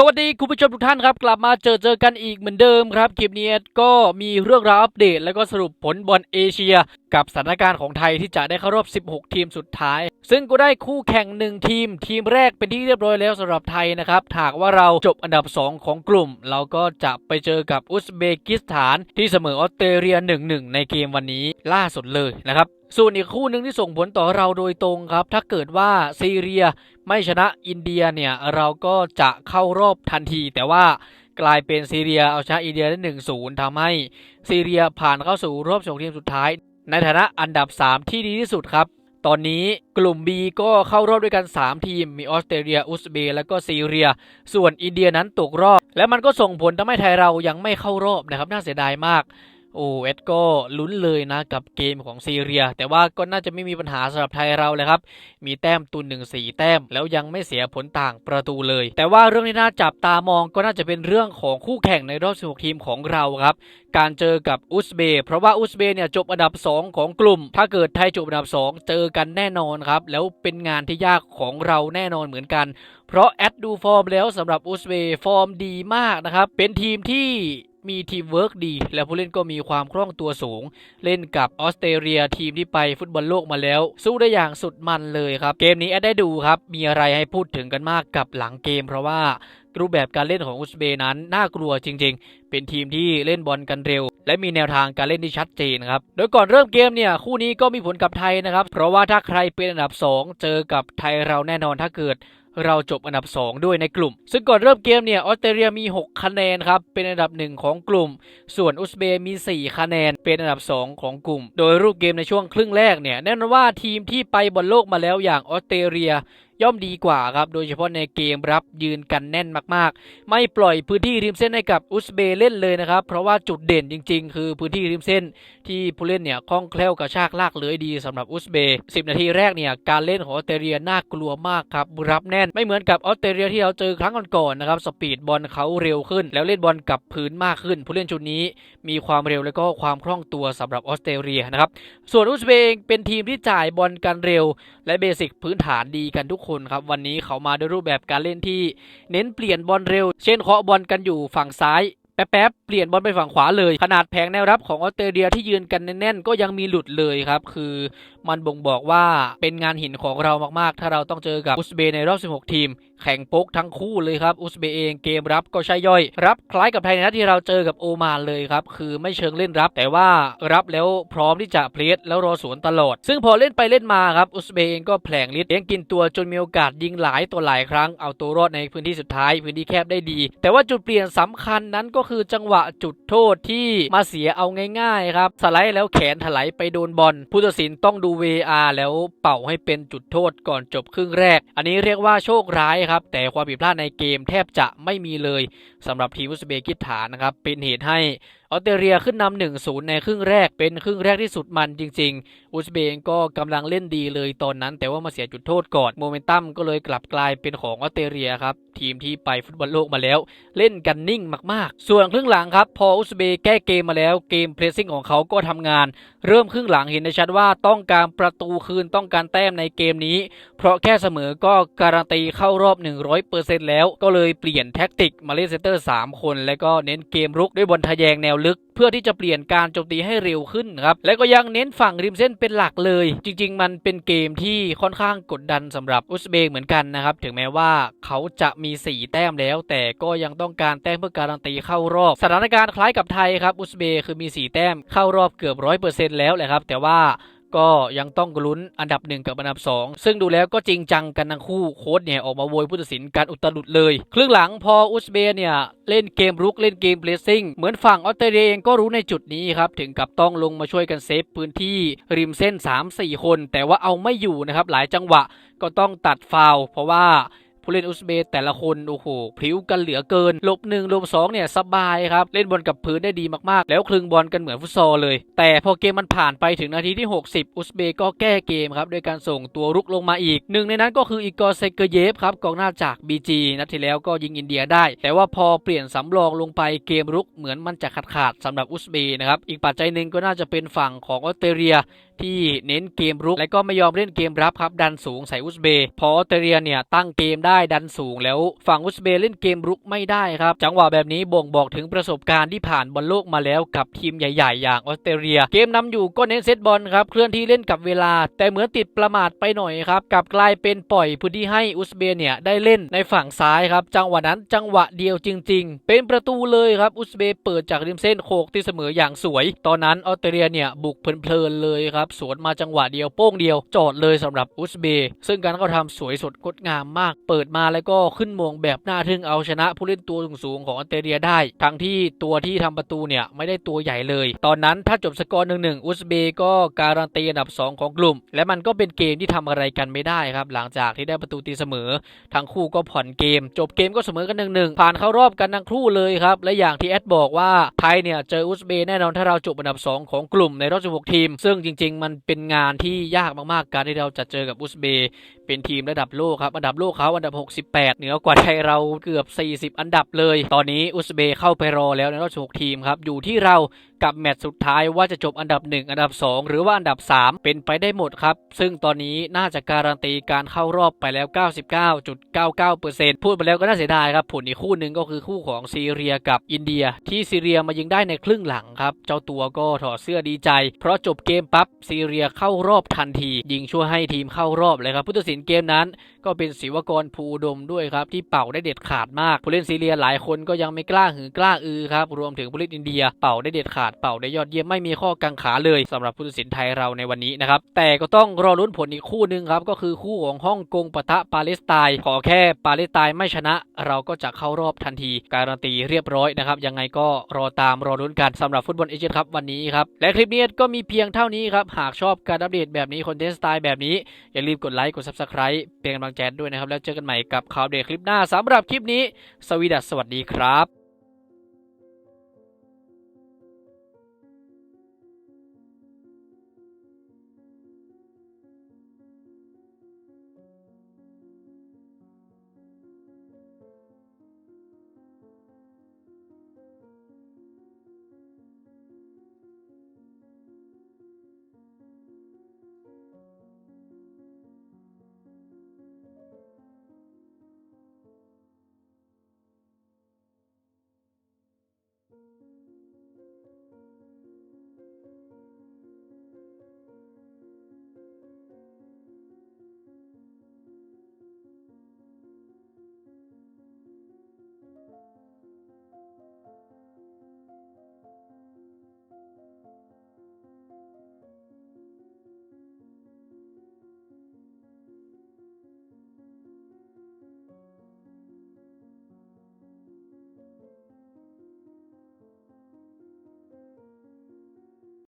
สวัสดีคุณผู้ชมทุกท่านครับ กลับมาเจอเจอกันอีกเหมือนเดิมครับ คลิปนี้ก็มีเรื่องราวอัปเดต แล้วก็สรุปผลบอลเอเชียกับสถานการณ์ของไทยที่จะได้เข้ารอบ 16 ทีมสุดท้าย ซึ่งก็ได้คู่แข่งหนึ่งทีม ทีมแรกเป็นที่เรียบร้อยแล้วสำหรับไทยนะครับหากว่าเราจบอันดับ 2 ของกลุ่ม เราก็จะไปเจอกับอุซเบกิสถานที่เสมอออสเตรเลีย 1-1 ในเกมวันนี้ล่าสุดเลยนะครับส่วนอีกคู่หนึ่งที่ส่งผลต่อเราโดยตรงครับ ถ้าเกิดว่าซีเรียไม่ชนะอินเดียเนี่ย เราก็จะเข้ารอบทันที แต่ว่ากลายเป็นซีเรียเอาชนะอินเดียได้หนึ่งศูนย์ทำให้ซีเรียผ่านเข้าสู่รอบสองทีมสุดท้าย ในฐานะอันดับ 3 ที่ดีที่สุดครับ ตอนนี้กลุ่ม B ก็เข้ารอบด้วยกัน 3 ทีม มีออสเตรเลีย อุซเบย์และก็ซีเรีย ส่วนอินเดียนั้นตกรอบ และมันก็ส่งผลทำให้ไทยเรายังไม่เข้ารอบนะครับ น่าเสียดายมาก โอ้เอ็ดก็ลุ้นเลยนะกับเกมของซีเรีย แต่ว่าก็น่าจะไม่มีปัญหาสำหรับไทยเราเลยครับ มีแต้มตุนหนึ่งสี่แต้ม แล้วยังไม่เสียผลต่างประตูเลย แต่ว่าเรื่องที่น่าจับตามองก็น่าจะเป็นเรื่องของคู่แข่งในรอบ 16 ทีมของเราครับ การเจอกับอุซเบย์เพราะว่าอุซเบย์เนี่ยจบอันดับ 2 ของกลุ่ม ถ้าเกิดไทยจบอันดับ 2 เจอกันแน่นอนครับ แล้วเป็นงานที่ยากของเราแน่นอนเหมือนกัน เพราะแอดดูฟอร์มแล้วสำหรับอุซเบย์ฟอร์มดีมากนะครับ เป็นทีมที่ มีทีมเวิร์กดี และผู้เล่นก็มีความคล่องตัวสูง เล่นกับออสเตรเลียทีมที่ไปฟุตบอลโลกมาแล้ว สู้ได้อย่างสุดมันเลยครับ เกมนี้แอดได้ดูครับมีอะไรให้พูดถึงกันมากกับหลังเกม เพราะว่ารูปแบบการเล่นของอุซเบย์นั้นน่ากลัวจริง ๆ เป็นทีมที่เล่นบอลกันเร็ว และมีแนวทางการเล่นที่ชัดเจนครับ โดยก่อนเริ่มเกมเนี่ยคู่นี้ก็มีผลกับไทยนะครับ เพราะว่าถ้าใครเป็นอันดับ 2 เจอกับไทยเราแน่นอนถ้าเกิด เราจบอันดับ 2 ด้วยในกลุ่ม ซึ่งก่อนเริ่มเกมเนี่ยออสเตรเลียมี 6 คะแนนครับ เป็นอันดับ 1 ของกลุ่ม ส่วนอุซเบย์มี 4 คะแนน เป็นอันดับ 2 ของกลุ่ม โดยรูปเกมในช่วงครึ่งแรกเนี่ยแน่นอนว่าทีมที่ไปบอลโลกมาแล้วอย่างออสเตรเลีย ย่อมดีกว่าครับ โดยเฉพาะในเกมรับยืนกันแน่นมากๆ ไม่ปล่อยพื้นที่ริมเส้นให้กับอุซเบย์เล่นเลยนะครับ เพราะว่าจุดเด่นจริง ๆ คือพื้นที่ริมเส้นที่ผู้เล่นเนี่ยคล่องแคล่วกระชากลากเลื้อยดีสำหรับอุซเบย์10นาทีแรกเนี่ยการเล่นของออสเตรเลียน่ากลัวมากครับรับแน่นไม่เหมือนกับออสเตรเลียที่เราเจอครั้งก่อนๆนะครับสปีดบอลเขาเร็วขึ้น แล้วเล่นบอลกับพื้นมากขึ้น ผู้เล่นชุดนี้มีความเร็วและก็ความคล่องตัวสำหรับออสเตรเลียนะครับส่วนอุซเบย์เองเป็นทีมที่จ่ายบอลกันเร็ว และเบสิกพื้นฐานดีกันทุกคนครับวันนี้เขามาด้วยรูปแบบการเล่นที่เน้นเปลี่ยนบอลเร็ว เช่นเคาะบอลกันอยู่ฝั่งซ้ายแป๊บๆเปลี่ยนบอลไปฝั่งขวาเลย ขนาดแผงแนวรับของออสเตรเลียที่ยืนกันแน่นๆก็ยังมีหลุดเลยครับ คือมันบ่งบอกว่าเป็นงานหินของเรามากๆ ถ้าเราต้องเจอกับอุซเบในรอบ 16 ทีม แข่งโป๊กทั้งคู่เลยครับอุซเบเองเกมรับก็ใช่ย่อย รับคล้ายกับไทยในนัดที่เราเจอกับโอมานเลยครับคือไม่เชิงเล่นรับ แต่ว่ารับแล้วพร้อมที่จะเพลสแล้วรอสวนตลอด ซึ่งพอเล่นไปเล่นมาครับอุซเบเองก็แผลงฤทธิ์เลี้ยงกินตัวจนมีโอกาสยิงหลายตัวหลายครั้งเอาตัวรอดในพื้นที่สุดท้ายพื้นที่แคบได้ดี แต่ว่าจุดเปลี่ยนสำคัญนั้นก็คือจังหวะจุดโทษที่มาเสียเอาง่ายๆครับสไลด์แล้วแขนถลายไปโดนบอลผู้ตัดสินต้องดู VR แล้วเป่าให้เป็นจุดโทษก่อนจบครึ่งแรก อันนี้เรียกว่าโชคร้ายครับ แต่ความผิดพลาดในเกมแทบจะไม่มีเลยสำหรับทีมอุซเบกิสถานนะครับ เป็นเหตุให้ออสเตรเลียขึ้นนำหนึ่งศูนย์ในครึ่งแรกเป็นครึ่งแรกที่สุดมันจริง ๆ อุซเบย์เองก็กำลังเล่นดีเลยตอนนั้น แต่ว่ามาเสียจุดโทษก่อนโมเมนตัมก็เลยกลับกลายเป็นของออสเตรเลียครับ ทีมที่ไปฟุตบอลโลกมาแล้ว เล่นกันนิ่งมากๆ ส่วนครึ่งหลังครับ พออุซเบย์แก้เกมมาแล้วเกมเพรสซิ่งของเขาก็ทำงาน เริ่มครึ่งหลังเห็นได้ชัดว่าต้องการประตูคืนต้องการแต้มในเกมนี้ เพราะแค่เสมอก็การันตีเข้ารอบ 100%แล้วก็เลยเปลี่ยนแท็กติกมาเล่นเซนเตอร์ 3 คน และก็เน้นเกมรุกด้วยบอลทะแยงแนวลึก เพื่อที่จะเปลี่ยนการโจมตีให้เร็วขึ้นครับและก็ยังเน้นฝั่งริมเส้นเป็นหลักเลย จริง ๆ มันเป็นเกมที่ค่อนข้างกดดันสำหรับอุซเบย์เหมือนกันนะครับถึงแม้ว่าเขาจะมี 4 แต้มแล้ว แต่ก็ยังต้องการแต้มเพื่อการันตีเข้ารอบ สถานการณ์คล้ายกับไทยครับอุซเบย์คือมี 4 แต้มเข้ารอบเกือบ100%แล้วแหละครับแต่ว่า ก็ยังต้องลุ้นอันดับ 1 กับอันดับ 2 ซึ่งดูแล้วก็จริงจังกันทั้งคู่โค้ชเนี่ย ออกมาโวยผู้ตัดสินการอุตลุดเลย ครึ่งหลังพออุซเบย์เนี่ย เล่นเกมรุกเล่นเกมเพลสซิ่ง เหมือนฝั่งออสเตรเลียเองก็รู้ในจุดนี้ครับ ถึงกับต้องลงมาช่วยกันเซฟพื้นที่ริมเส้น 3-4 คน แต่ว่าเอาไม่อยู่นะครับหลายจังหวะก็ต้องตัดฟาวเพราะว่า ผู้เล่นอุซเบย์แต่ละคนโอ้โหพริ้วกันเหลือเกินลบหนึ่งลบสองเนี่ยสบายครับเล่นบอลกับพื้นได้ดีมากๆ แล้วคลึงบอลกันเหมือนฟุตซอลเลย แต่พอเกมมันผ่านไปถึงนาทีที่ 60 อุซเบย์ก็แก้เกมครับโดยการส่งตัวรุกลงมาอีกหนึ่งในนั้นก็คืออีกอร์เซเกเยฟครับกองหน้าจาก BG นัดที่แล้วก็ยิงอินเดียได้ แต่ว่าพอเปลี่ยนสำรองลงไปเกมรุกเหมือนมันจะขาดขาดสำหรับอุซเบย์นะครับอีกปัจจัยหนึ่งก็น่าจะเป็นฝั่งของออสเตรเลีย ที่เน้นเกมรุก และก็ไม่ยอมเล่นเกมรับครับดันสูงใส่อุซเบย์พอออสเตรเลียเนี่ยตั้งเกมได้ดันสูงแล้วฝั่งอุซเบย์เล่นเกมรุกไม่ได้ครับ จังหวะแบบนี้บ่งบอกถึงประสบการณ์ที่ผ่านบอลโลกมาแล้วกับทีมใหญ่ ๆ อย่างออสเตรเลีย เกมนำอยู่ก็เน้นเซตบอลครับเคลื่อนที่เล่นกับเวลา แต่เหมือนติดประมาทไปหน่อยครับกลับกลายเป็นปล่อยพื้นที่ให้อุซเบย์เนี่ยได้เล่นในฝั่งซ้ายครับ จังหวะนั้นจังหวะเดียวจริง ๆ เป็นประตูเลยครับอุซเบย์เปิดจากริมเส้นโคกตีเสมออย่างสวย ตอนนั้นออสเตรเลียเนี่ยบุกเพลินๆเลยครับสวนมาจังหวะเดียวโป้งเดียวจอดเลยสำหรับอุซเบย์ซึ่งการเขาทำสวยสดงดงามมาก เปิดมาแล้วก็ขึ้นมงแบบน่าทึ่งเอาชนะผู้เล่นตัวสูงของออสเตรเลียได้ ทั้งที่ตัวที่ทำประตูเนี่ยไม่ได้ตัวใหญ่เลย ตอนนั้นถ้าจบสกอร์หนึ่งหนึ่งอุซเบย์ก็การันตีอันดับ 2 ของกลุ่ม และมันก็เป็นเกมที่ทำอะไรกันไม่ได้ครับ หลังจากที่ได้ประตูตีเสมอ ทั้งคู่ก็ผ่อนเกม จบเกมก็เสมอกันหนึ่งหนึ่งผ่านเข้ารอบกันทั้งคู่เลยครับและอย่างที่แอดบอกว่าไทยเนี่ยเจออุซเบย์แน่นอนถ้าเราจบอันดับ 2 ของกลุ่มในรอบ16ทีม ซึ่งจริงมันเป็นงานที่ยากมากๆ การที่เราจะเจอกับอุซเบย์เป็นทีมระดับโลกครับ อันดับโลกเขาอันดับ 68 เหนือกว่าไทยเราเกือบ 40 อันดับเลย ตอนนี้อุซเบย์เข้าไปรอแล้วในรอบ16ทีมครับ อยู่ที่เรากับแมตช์สุดท้ายว่าจะจบอันดับ 1 อันดับ 2 หรือว่าอันดับ 3 เป็นไปได้หมดครับ ซึ่งตอนนี้น่าจะการันตีการเข้ารอบไปแล้ว 99.99%พูดไปแล้วก็น่าเสียดายครับ ผลอีกคู่หนึ่งก็คือคู่ของซีเรียกับอินเดีย ที่ซีเรียมายิงได้ในครึ่งหลังครับ เจ้าตัวก็ถอดเสื้อดีใจ เพราะจบเกมปั๊บซีเรียเข้ารอบทันที ยิงช่วยให้ทีมเข้ารอบเลยครับผู้ตัดสินเกมนั้น ก็เป็นศิวกรภูดมด้วยครับที่เป่าได้เด็ดขาดมากผู้เล่นซีเรียหลายคนก็ยังไม่กล้าหือกล้าอือครับรวมถึงผู้เล่นอินเดียเป่าได้เด็ดขาดเป่าได้ยอดเยี่ยมไม่มีข้อกังขาเลยสำหรับผู้ตัดสินไทยเราในวันนี้นะครับแต่ก็ต้องรอลุ้นผลอีกคู่หนึ่งครับก็คือคู่ของฮ่องกงปะทะปาเลสไตน์ขอแค่ปาเลสไตน์ไม่ชนะ เราก็จะเข้ารอบทันที การันตีเรียบร้อยนะครับยังไงก็รอตามรอลุ้นกันสำหรับฟุตบอลเอเชียนคัพวันนี้ครับและคลิปนี้ก็มีเพียงเท่านี้ครับหากชอบการอัปเดตแบบนี้คอนเทนต์สไตล์แบบนี้ อย่าลืมกดไลค์กด Subscribe เป็นกำลังใจด้วยนะครับ แล้วเจอกันใหม่กับข่าวเด็ดคลิปหน้าสำหรับคลิปนี้ สวีดัสสวัสดีครับ